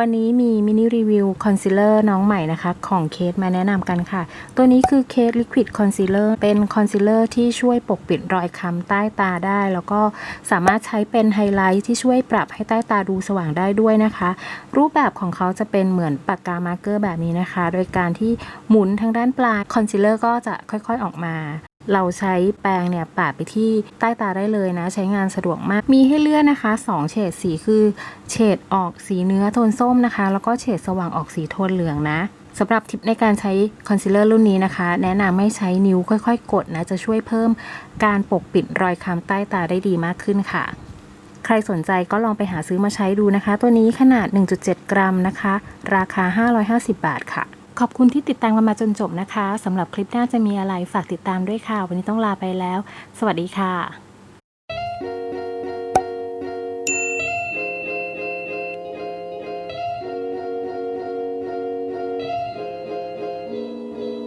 วันนี้มีมินิรีวิวคอนซีลเลอร์น้องใหม่นะคะ ของเคสมาแนะนำกันค่ะ ตัวนี้คือเคสลิควิดคอนซีลเลอร์เป็นคอนซีลเลอร์ที่ช่วยปกปิดรอยค้ำใต้ตาได้ แล้วก็สามารถใช้เป็นไฮไลท์ที่ช่วยปรับให้ใต้ตาดูสว่างได้ด้วยนะคะ รูปแบบของเขาจะเป็นเหมือนปากกามาร์กเกอร์แบบนี้นะคะ โดยการที่หมุนทางด้านปลายคอนซีลเลอร์ก็จะค่อยๆออกมา เราใช้แปรงเนี่ยปาดไปที่ใต้ตาได้เลยนะ ใช้งานสะดวกมาก มีให้เลือกนะคะ2เฉดสีคือเฉดออกสีเนื้อโทนส้มนะคะ แล้วก็เฉดสว่างออกสีโทนเหลืองนะสำหรับทิปในการใช้คอนซีลเลอร์รุ่นนี้นะคะ แนะนำให้ใช้นิ้วค่อยๆ กดนะ จะช่วยเพิ่มการปกปิดรอยค้ำใต้ตาได้ดีมากขึ้นค่ะ ใครสนใจก็ลองไปหาซื้อมาใช้ดูนะคะ ตัวนี้ขนาด 1.7 กรัมนะคะ ราคา 550 บาทค่ะ ขอบคุณที่ติดตามกันมาจนจบนะคะสำหรับคลิปหน้าจะมีอะไรฝากติดตามด้วยค่ะ วันนี้ต้องลาไปแล้ว สวัสดีค่ะ